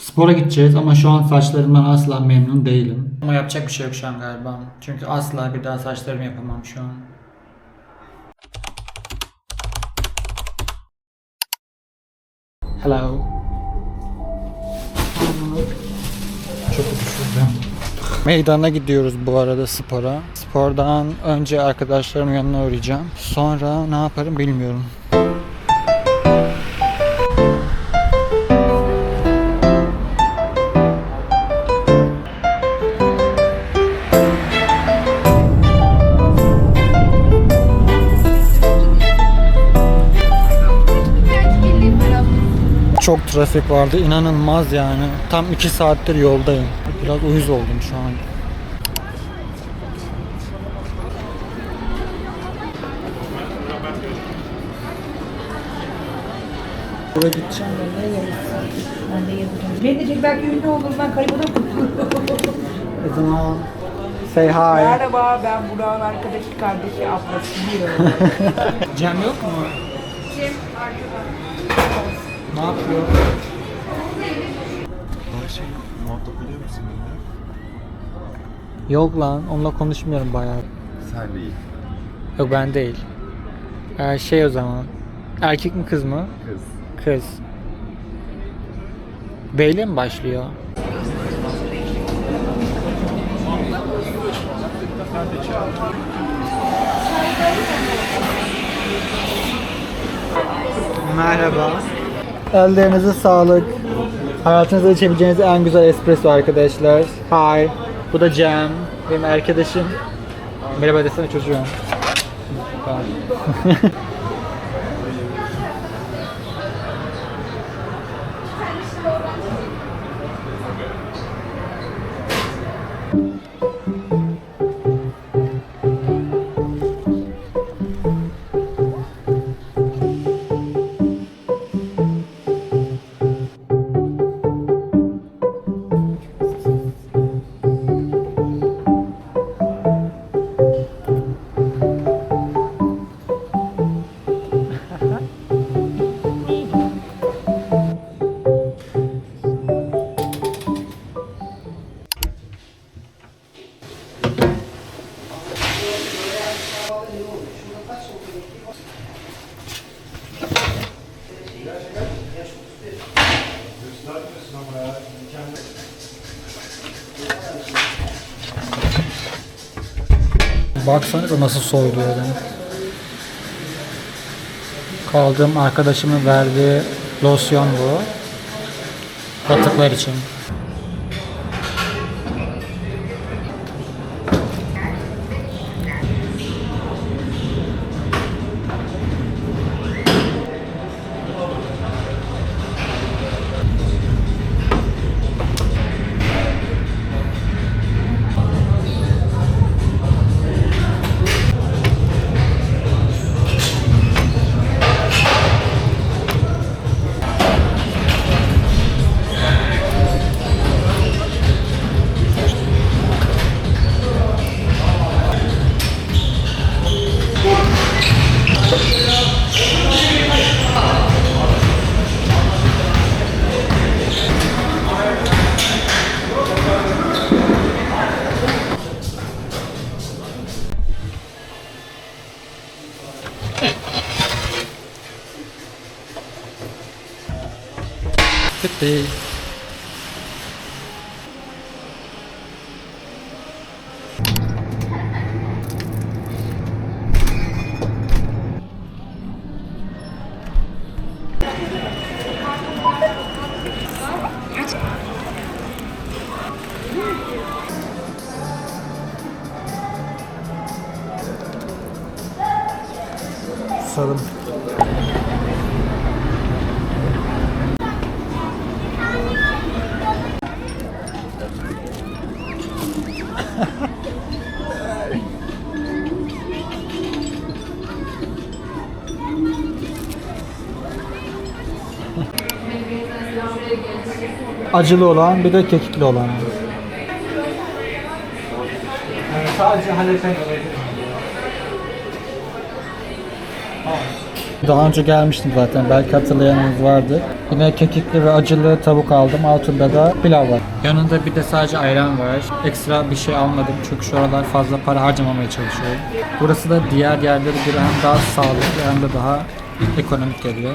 Spora gideceğiz ama şu an saçlarımdan asla memnun değilim. Ama yapacak bir şey yok şu an galiba. Çünkü asla bir daha saçlarımı yapamam şu an. Hello. Çok düşürdüm. Meydana gidiyoruz bu arada spora. Spordan önce arkadaşlarımın yanına uğrayacağım. Sonra ne yaparım bilmiyorum. Çok trafik vardı inanılmaz yani. Tam 2 saattir yoldayım. Biraz uyuz oldum şu an. Buraya gideceğim. Ben de yazacağım. Ben de çünkü belki ünlü olurum ben kayboda. O zaman say hi. Merhaba ben Burak'ın arkadaşı kardeşi ablası. Cem yok mu? Cem Ne yapıyor? Daha şey muhatap biliyor musun benimle? Yok lan onunla konuşmuyorum bayağı. Sen değil. Yok ben değil. Ee, şey o zaman. Erkek mi kız mı? Kız. Kız. B ile mi başlıyor? Merhaba. Ellerinize sağlık. Hayatınızda içebileceğiniz en güzel espresso arkadaşlar. Hi. Bu da Cem. Benim arkadaşım. Merhaba desene çocuğum. Da nasıl soyuluyor yani. Kaldığım arkadaşımın verdiği losyon bu. Batıklar için. Bitti. Susadım. Acılı olan bir de kekikli olan. Yani sadece. Tamam. Daha önce gelmiştim zaten belki hatırlayanınız vardı. Yine kekikli ve acılı tavuk aldım. Altında da pilav var. Yanında bir de sadece ayran var. Ekstra bir şey almadım çünkü şu aralar fazla para harcamamaya çalışıyorum. Burası da diğer yerlere göre hem daha sağlıklı hem de daha ekonomik geliyor.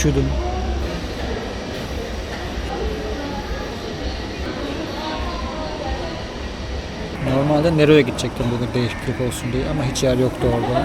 Üşüdüm. Normalde nereye gidecektim bugün değişiklik olsun diye ama hiç yer yoktu orada.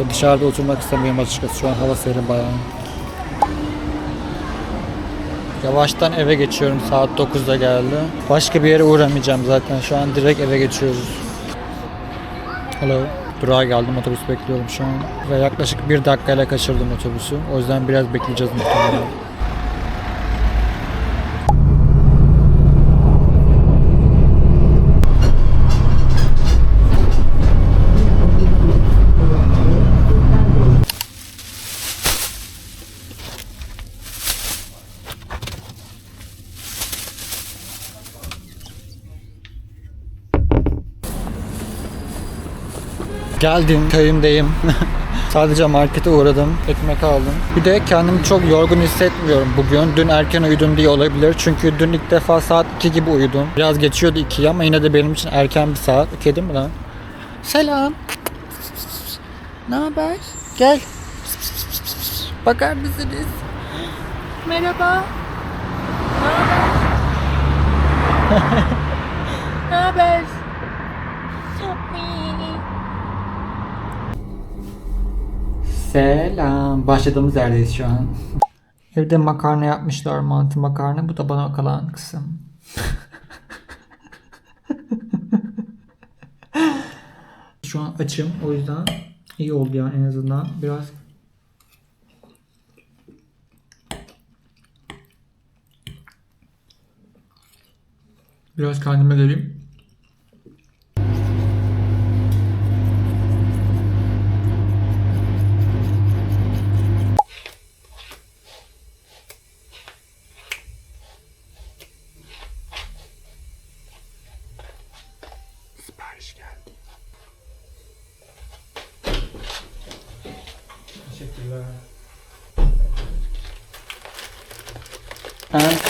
Ve dışarıda oturmak istemiyorum açıkçası. Şu an hava serin bayağı. Yavaştan eve geçiyorum. Saat 9'da geldi. Başka bir yere uğramayacağım zaten. Şu an direkt eve geçiyoruz. Hello. Durağa geldim. Otobüs bekliyorum şu an. Ve yaklaşık bir dakikayla kaçırdım otobüsü. O yüzden biraz bekleyeceğiz muhtemelen. Geldim, köyümdeyim. Sadece markete uğradım, ekmek aldım. Bir de kendimi çok yorgun hissetmiyorum bugün. Dün erken uyudum diye olabilir. Çünkü dün ilk defa saat 2 gibi uyudum. Biraz geçiyordu 2'yi ama yine de benim için erken bir saat. Değil mi lan? Selam. Ne haber? Gel. Bakar mısınız? Merhaba. Ne haber? Selam. Başladığımız yerdeyiz şu an. Evde makarna yapmışlar, mantı makarna. Bu da bana kalan kısım. şu an açım. O yüzden iyi oldu yani en azından. Biraz Biraz kendime geleyim.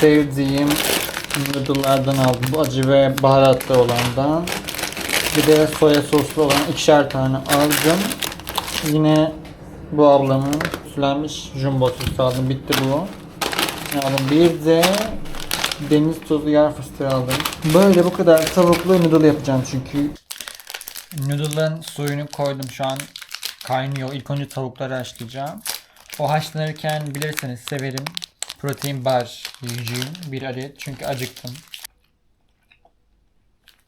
Sevdiğim noodle'lardan aldım. Bu acı ve baharatlı olandan. Bir de soya soslu olan ikişer tane aldım. Yine bu ablamın sülenmiş jumbo sosu aldım. Bitti bu. Aldım. Bir de deniz tuzu yer fıstığı aldım. Böyle bu kadar tavuklu noodle yapacağım çünkü. Noodle'ın suyunu koydum şu an kaynıyor. İlk önce tavukları haşlayacağım. O haşlanırken bilirseniz severim. Protein bar yiyeceğim bir adet çünkü acıktım.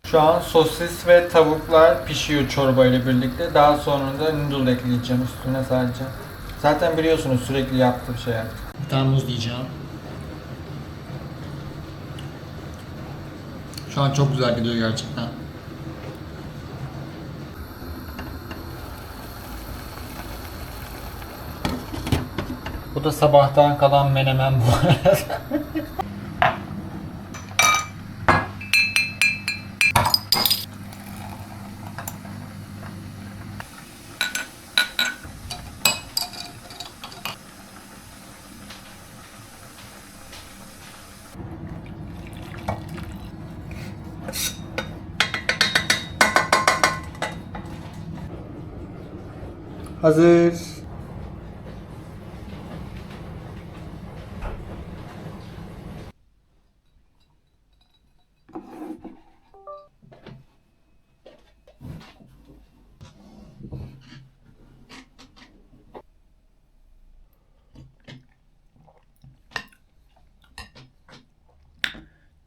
Şu an sosis ve tavuklar pişiyor çorba ile birlikte. Daha sonra da noodle ekleyeceğim üstüne sadece. Zaten biliyorsunuz sürekli yaptığım şey yaptım. Bir tane muz diyeceğim. Şu an çok güzel gidiyor gerçekten. Bu da sabahtan kalan menemen bu arada.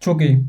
Çok iyi.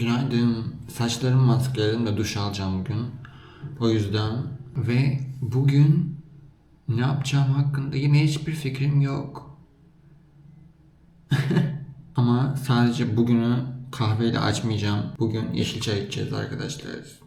Günaydın. Saçlarımı maskeledim de duş alacağım bugün. O yüzden. Ve bugün ne yapacağım hakkında yine hiçbir fikrim yok. Ama sadece bugünü kahveyle açmayacağım. Bugün yeşil çay içeceğiz arkadaşlar.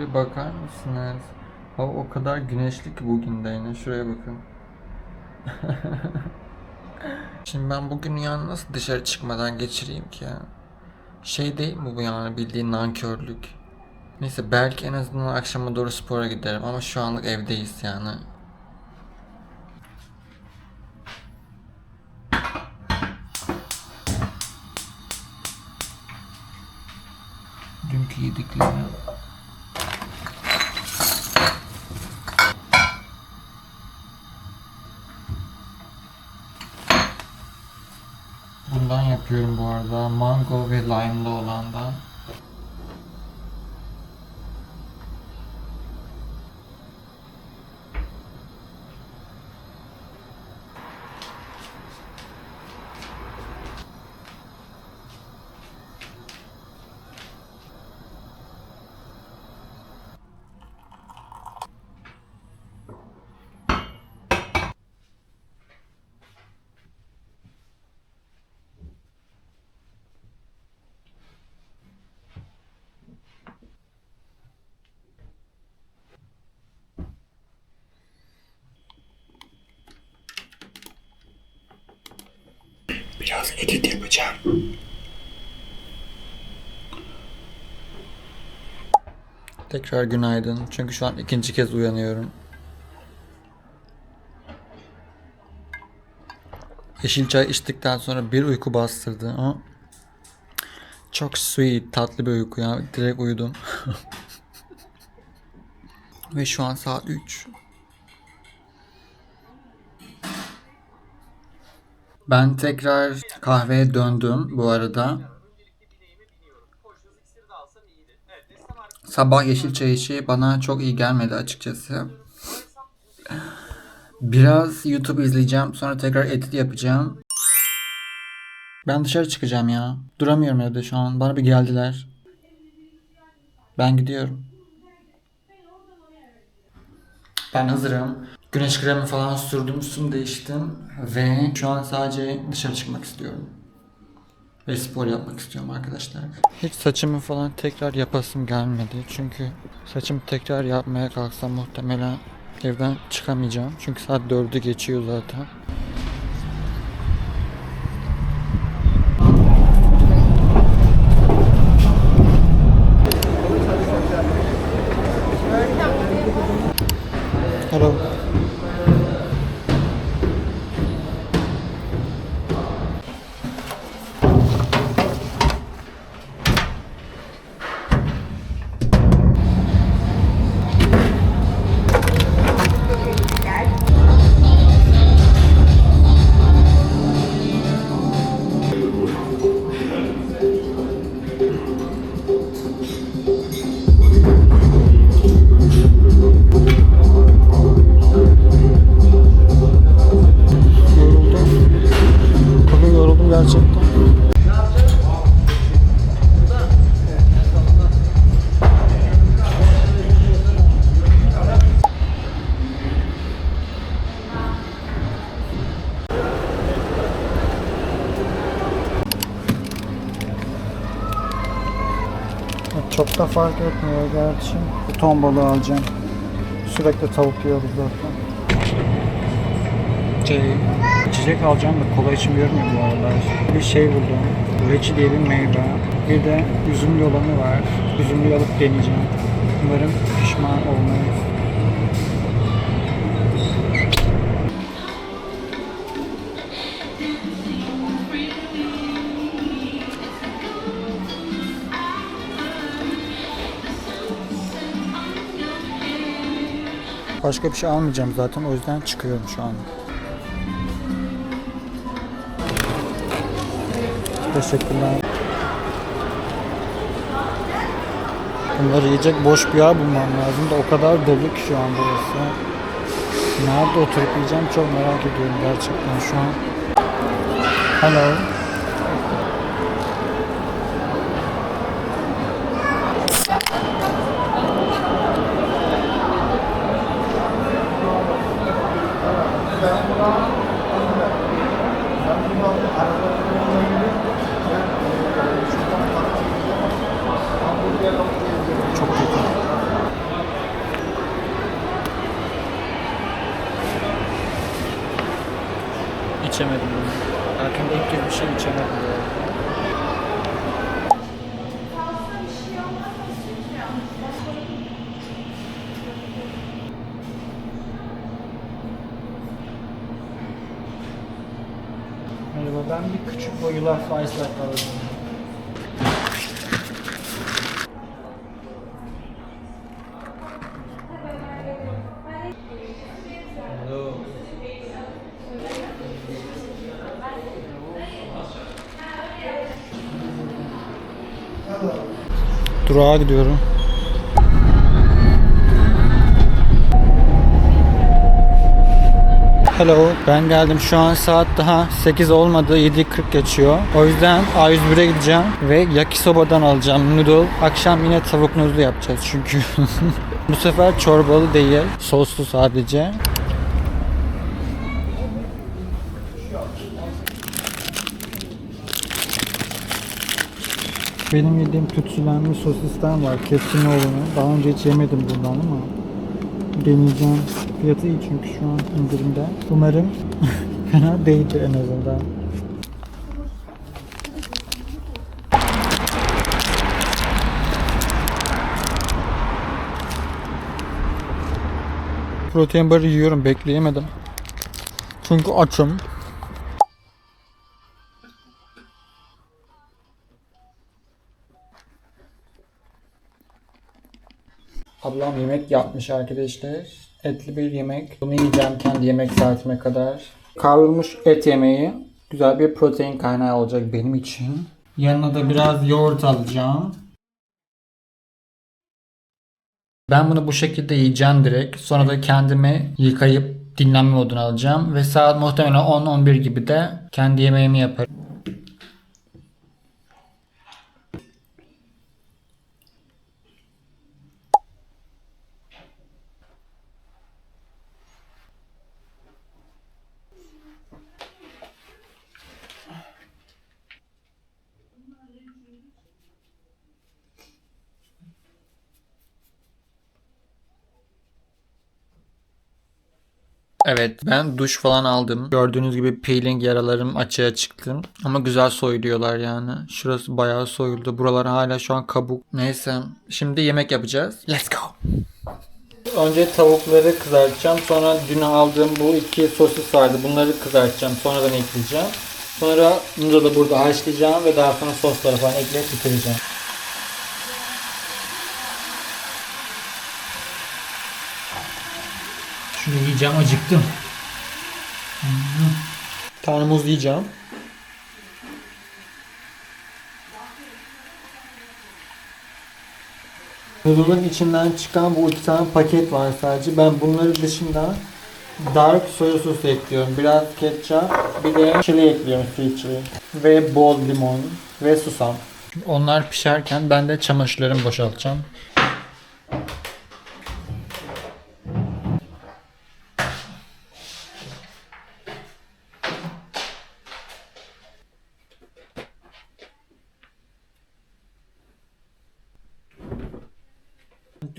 Şuraya bakar mısınız? Hava o kadar güneşli ki bugün de yine. Şuraya bakın. Şimdi ben bugün yani nasıl dışarı çıkmadan geçireyim ki ya? Şey değil mi bu yani bildiğin nankörlük? Neyse belki en azından akşama doğru spora giderim ama şu anlık evdeyiz yani. Dünkü yediklerini Bundan yapıyorum bu arada. Mango ve lime'lı olandan. Biraz edit yapacağım. Tekrar günaydın. Çünkü şu an ikinci kez uyanıyorum. Yeşil çay içtikten sonra bir uyku bastırdı ama çok sweet, tatlı bir uyku ya. Direkt uyudum. Ve şu an saat 3. Ben tekrar kahveye döndüm bu arada. Sabah yeşil çay işi bana çok iyi gelmedi açıkçası. Biraz YouTube izleyeceğim. Sonra tekrar edit yapacağım. Ben dışarı çıkacağım ya. Duramıyorum evde şu an. Bana bir geldiler. Ben gidiyorum. Ben hazırım. Güneş kremi falan sürdüm, üstümü değiştim. Ve şu an sadece dışarı çıkmak istiyorum. Ve spor yapmak istiyorum arkadaşlar. Hiç saçımı falan tekrar yapasım gelmedi. Çünkü saçımı tekrar yapmaya kalksam muhtemelen evden çıkamayacağım. Çünkü saat 4'ü geçiyor zaten. Fark etmiyor gerçi. Ton balığı alacağım. Sürekli tavuk yiyoruz zaten. Şey, içecek alacağım da kola içmiyorum ya bu aralar. Bir şey buldum. Reçi diye bir meyve. Bir de üzümlü olanı var. Üzümlü alıp deneyeceğim. Umarım pişman olmayız. Başka bir şey almayacağım zaten o yüzden çıkıyorum şu an. Teşekkürler. Bunları yiyecek boş bir yer bulmam lazım da o kadar dolu ki şu an burası. Nerede oturup yiyeceğim çok merak ediyorum gerçekten şu an. Hello. Çok kötü. İçemedim bunu. Kez bir şey içemedim. Merhaba ben bir küçük boy yulaf ice Durağa gidiyorum. Hello, ben geldim. Şu an saat daha 8 olmadı, 7.40 geçiyor. O yüzden A101'e gideceğim ve yakisobadan alacağım noodle. Akşam yine tavuk noodle yapacağız çünkü. Bu sefer çorbalı değil, soslu sadece. Benim yediğim tütsülenmiş sosisten var. Keskin olanı. Daha önce hiç yemedim bundan ama deneyeceğim. Fiyatı iyi çünkü şu an indirimde. Umarım fena değildir en azından. Protein barı yiyorum bekleyemedim. Çünkü açım. Ablam yemek yapmış arkadaşlar. Etli bir yemek. Bunu yiyeceğim kendi yemek saatime kadar. Kavrulmuş et yemeği. Güzel bir protein kaynağı olacak benim için. Yanına da biraz yoğurt alacağım. Ben bunu bu şekilde yiyeceğim direkt. Sonra da kendimi yıkayıp dinlenme moduna alacağım. Ve saat muhtemelen 10-11 gibi de kendi yemeğimi yaparım. Evet ben duş falan aldım. Gördüğünüz gibi peeling yaralarım açığa çıktı. Ama güzel soyuluyorlar yani. Şurası bayağı soyuldu. Buralar hala şu an kabuk. Neyse şimdi yemek yapacağız. Let's go. Önce tavukları kızartacağım. Sonra dün aldığım bu iki sosis vardı. Bunları kızartacağım. Sonradan ekleyeceğim. Sonra bunu da burada haşlayacağım ve daha sonra sosları falan ekleyip bitireceğim. Şunu yiyeceğim acıktım. Tane muz yiyeceğim. Noodle'ın içinden çıkan bu iki tane paket var sadece. Ben bunları dışında dark soya sosu ekliyorum. Biraz ketçap, bir de chili ekliyorum, sweet chili. Ve bol limon ve susam. Onlar pişerken ben de çamaşırlarımı boşaltacağım.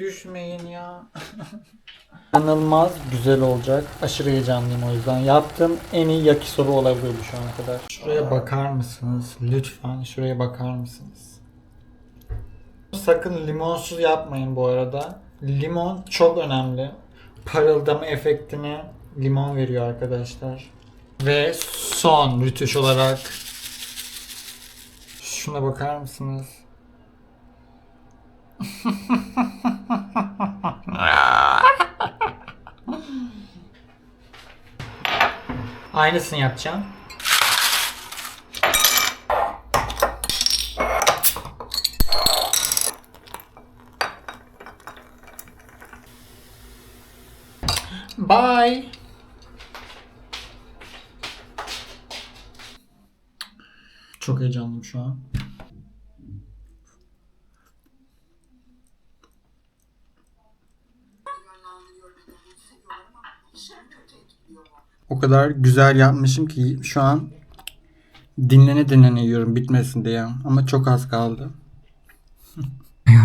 düşmeyin ya. İnanılmaz güzel olacak. Aşırı heyecanlıyım o yüzden. Yaptığım en iyi yakisoba olabilir bu şu ana kadar. Şuraya bakar mısınız? Lütfen şuraya bakar mısınız? Sakın limonsuz yapmayın bu arada. Limon çok önemli. Parıldama efektini limon veriyor arkadaşlar. Ve son rütüş olarak şuna bakar mısınız? Aynısını yapacağım. Bye. Çok heyecanlıyım şu an. Kadar güzel yapmışım ki şu an dinlene dinlene yiyorum bitmesin diye. Ama çok az kaldı.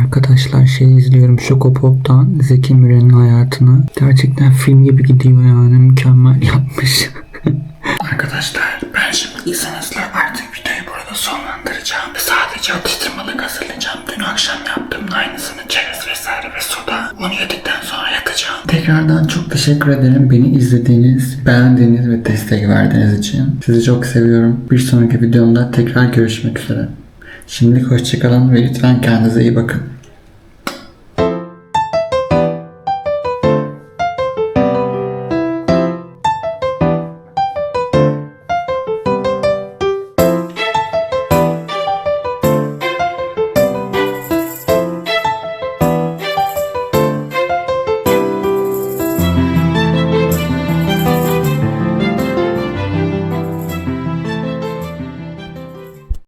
Arkadaşlar şey izliyorum Şokopop'tan Zeki Müren'in hayatını. Gerçekten film gibi gidiyor yani mükemmel yapmış. Arkadaşlar ben şimdi izninizle artık videoyu burada sonlandıracağım. Sadece atıştırmalık hazırlayacağım. Dün akşam yaptığımın aynısını çerez vesaire ve soda. Onu yatacağım. Tekrardan çok teşekkür ederim beni izlediğiniz, beğendiğiniz ve destek verdiğiniz için. Sizi çok seviyorum. Bir sonraki videomda tekrar görüşmek üzere. Şimdilik hoşçakalın ve lütfen kendinize iyi bakın.